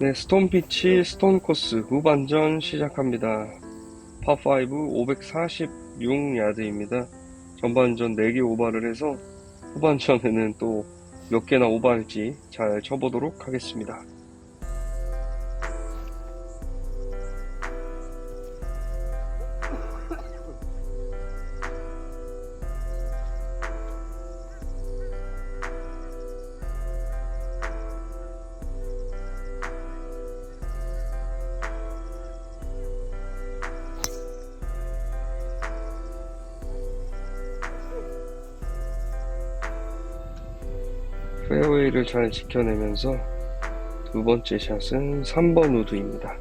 네, 스톤피치 스톤 코스 후반전 시작합니다. 파5 546야드입니다. 전반전 4개 오바를 해서 후반전에는 또 몇 개나 오바할지 잘 쳐보도록 하겠습니다. 페어웨이를 잘 지켜내면서 두 번째 샷은 3번 우드입니다.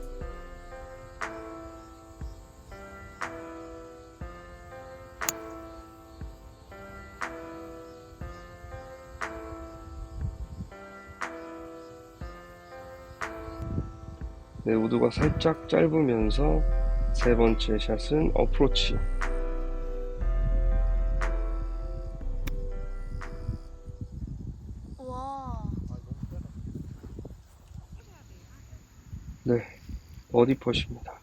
네, 우드가 살짝 짧으면서 세 번째 샷은 어프로치. 버디 퍼십니다.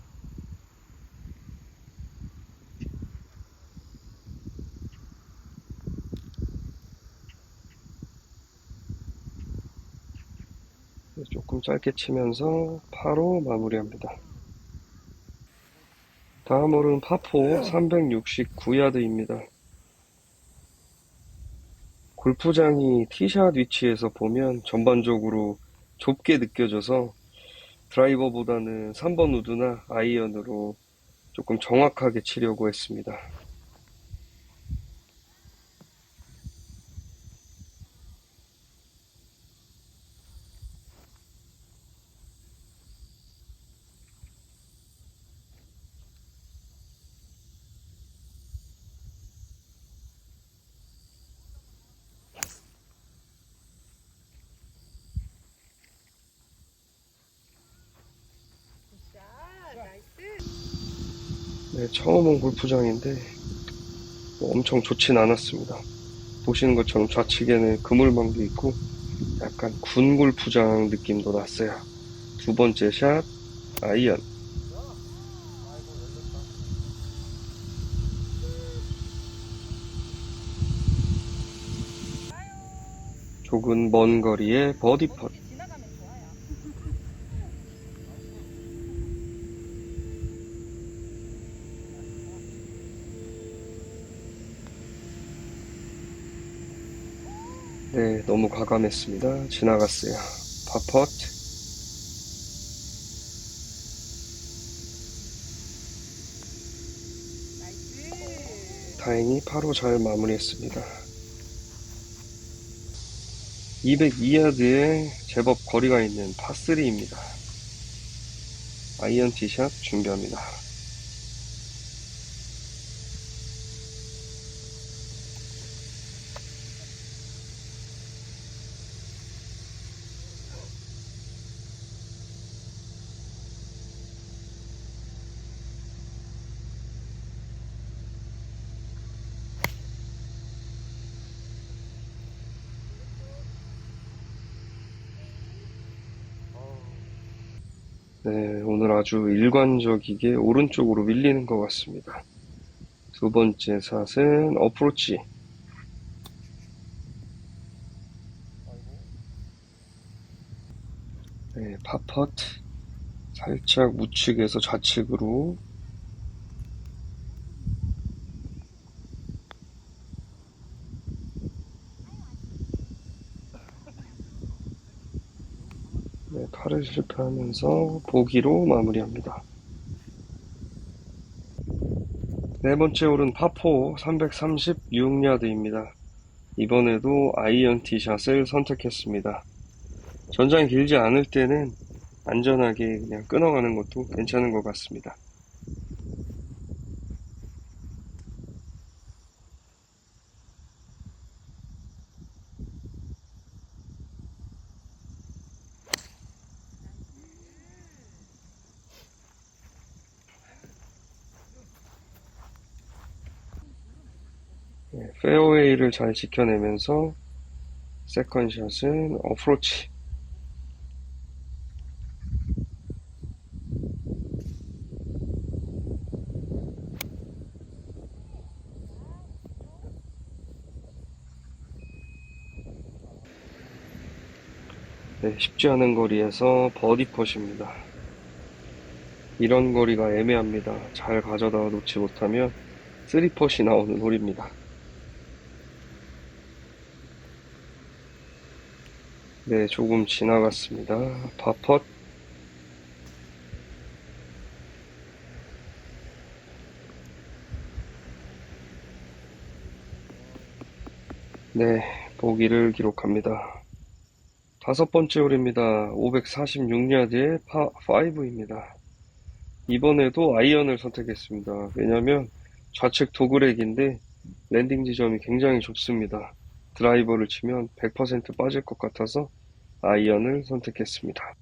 네, 조금 짧게 치면서 파로 마무리합니다. 다음 홀은 파포 369야드입니다. 골프장이 티샷 위치에서 보면 전반적으로 좁게 느껴져서 드라이버보다는 3번 우드나 아이언으로 조금 정확하게 치려고 했습니다. 처음 온 골프장인데 뭐 엄청 좋진 않았습니다. 보시는 것처럼 좌측에는 그물망도 있고 약간 군 골프장 느낌도 났어요. 두 번째 샷 아이언. 조금 먼 거리의 버디 펫. 지나가면 좋아요. 네, 너무 과감했습니다. 지나갔어요. 나이스. 다행히 파로 잘 마무리했습니다. 202야드에 제법 거리가 있는 파3입니다. 아이언 티샷 준비합니다. 네, 오늘 아주 일관적이게 오른쪽으로 밀리는 것 같습니다. 두 번째 샷은 어프로치. 네, 파펫. 살짝 우측에서 좌측으로. 네, 팔을 실패하면서 보기로 마무리합니다. 네 번째 홀은 파4 336야드입니다. 이번에도 아이언 티샷을 선택했습니다. 전장이 길지 않을 때는 안전하게 그냥 끊어가는 것도 괜찮은 것 같습니다. 페어웨이를 잘 지켜내면서 세컨샷은 어프로치 네, 쉽지 않은 거리에서 버디 컷입니다. 이런 거리가 애매합니다. 잘 가져다 놓지 못하면 쓰리 컷이 나오는 홀입니다. 네, 조금 지나갔습니다. 파펫. 네, 보기를 기록합니다. 다섯 번째 홀입니다. 546야드의 파5입니다. 이번에도 아이언을 선택했습니다. 왜냐면 좌측 도그렉인데 랜딩 지점이 굉장히 좁습니다. 드라이버를 치면 100% 빠질 것 같아서 아이언을 선택했습니다.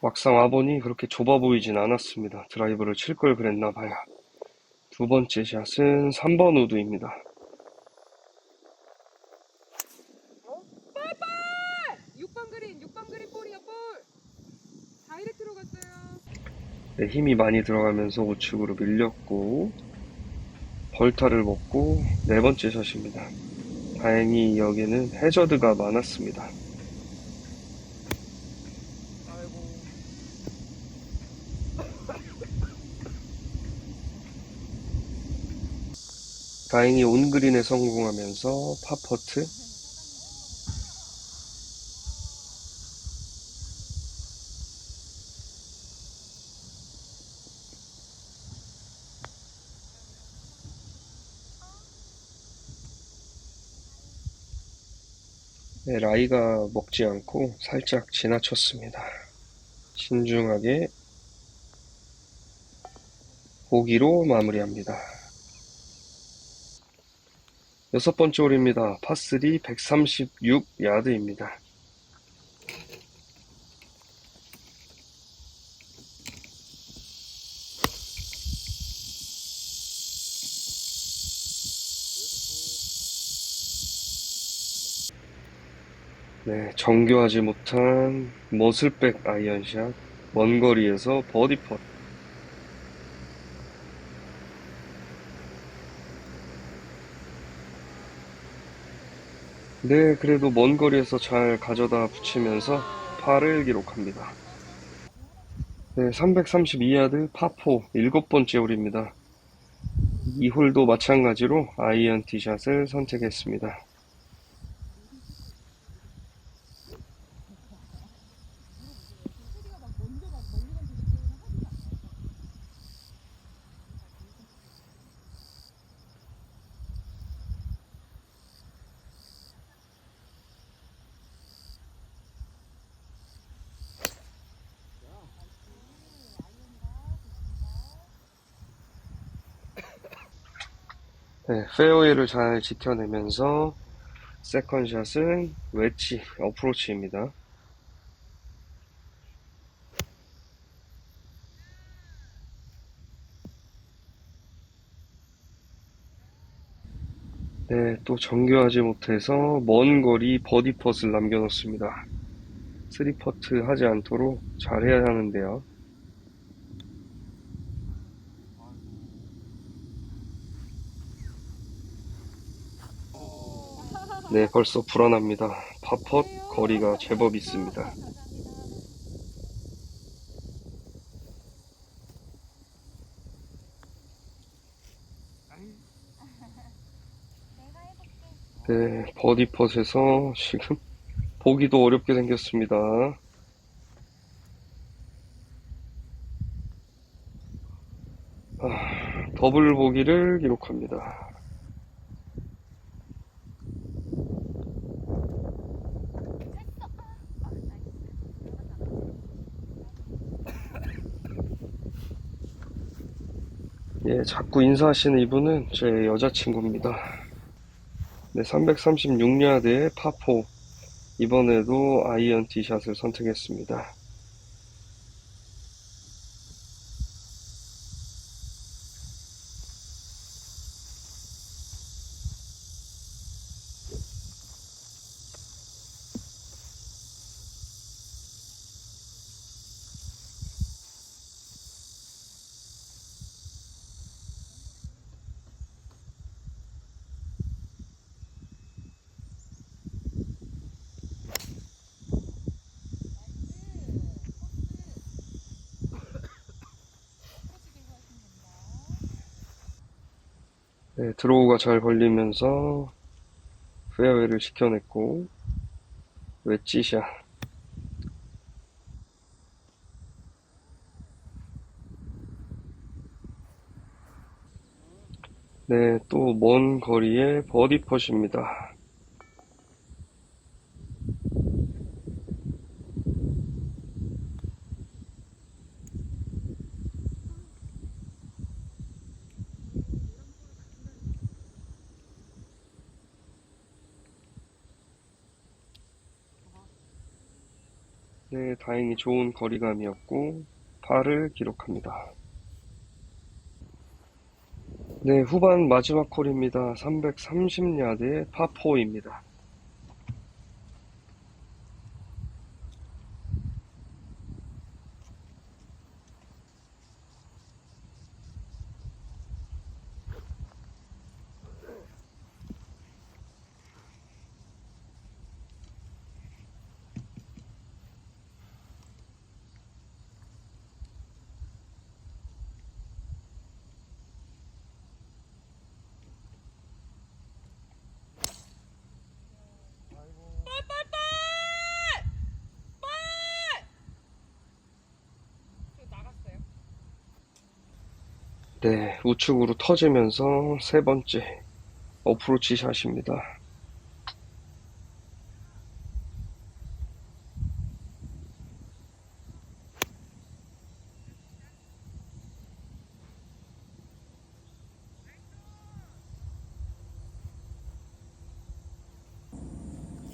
막상 와보니 그렇게 좁아 보이진 않았습니다. 드라이버를 칠 걸 그랬나 봐요. 두 번째 샷은 3번 우드입니다. 어? 6번 그린, 6번 그린 볼이야, 볼. 다이렉트로 갔어요. 네, 힘이 많이 들어가면서 우측으로 밀렸고 벌타를 먹고 네 번째 샷입니다. 다행히 여기는 해저드가 많았습니다. 다행히 온그린에 성공하면서 파퍼트 네, 라이가 먹지 않고 살짝 지나쳤습니다. 신중하게 보기로 마무리합니다. 여섯 번째 홀입니다. 파3 136 야드입니다. 네, 정교하지 못한 머슬백 아이언샷, 먼 거리에서 버디 펫. 네, 그래도 먼 거리에서 잘 가져다 붙이면서 파를 기록합니다. 네, 332야드 파4 일곱 번째 홀입니다. 이 홀도 마찬가지로 아이언 티샷을 선택했습니다. 네, 페어웨이를 잘 지켜내면서 세컨샷은 웨지 어프로치입니다. 네, 또 정교하지 못해서 먼 거리 버디 펫을 남겨놓습니다. 쓰리 퍼트 하지 않도록 잘해야 하는데요. 네, 벌써 불안합니다. 파펫 거리가 제법 있습니다. 네, 버디 펫에서 지금 보기도 어렵게 생겼습니다. 아, 더블 보기를 기록합니다. 예, 자꾸 인사하시는 이분은 제 여자친구입니다. 네, 336야드의 파4. 이번에도 아이언 티샷을 선택했습니다. 네, 드로우가 잘 걸리면서 페어웨이를 시켜냈고 웨지샷 네, 또 먼 거리의 버디 펫입니다. 네, 다행히 좋은 거리감이었고, 파를 기록합니다. 네, 후반 마지막 콜입니다. 330야드의 파4입니다. 저 나갔어요. 네, 우측으로 터지면서 세 번째 어프로치 샷입니다.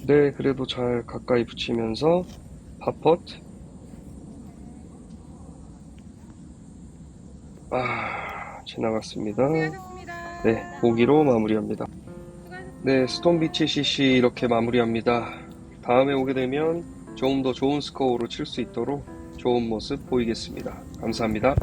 네, 그래도 잘 가까이 붙이면서 파펫. 아, 지나갔습니다. 네, 보기로 마무리합니다. 네, 스톤비치 CC 이렇게 마무리합니다. 다음에 오게 되면 조금 더 좋은 스코어로 칠 수 있도록 좋은 모습 보이겠습니다. 감사합니다.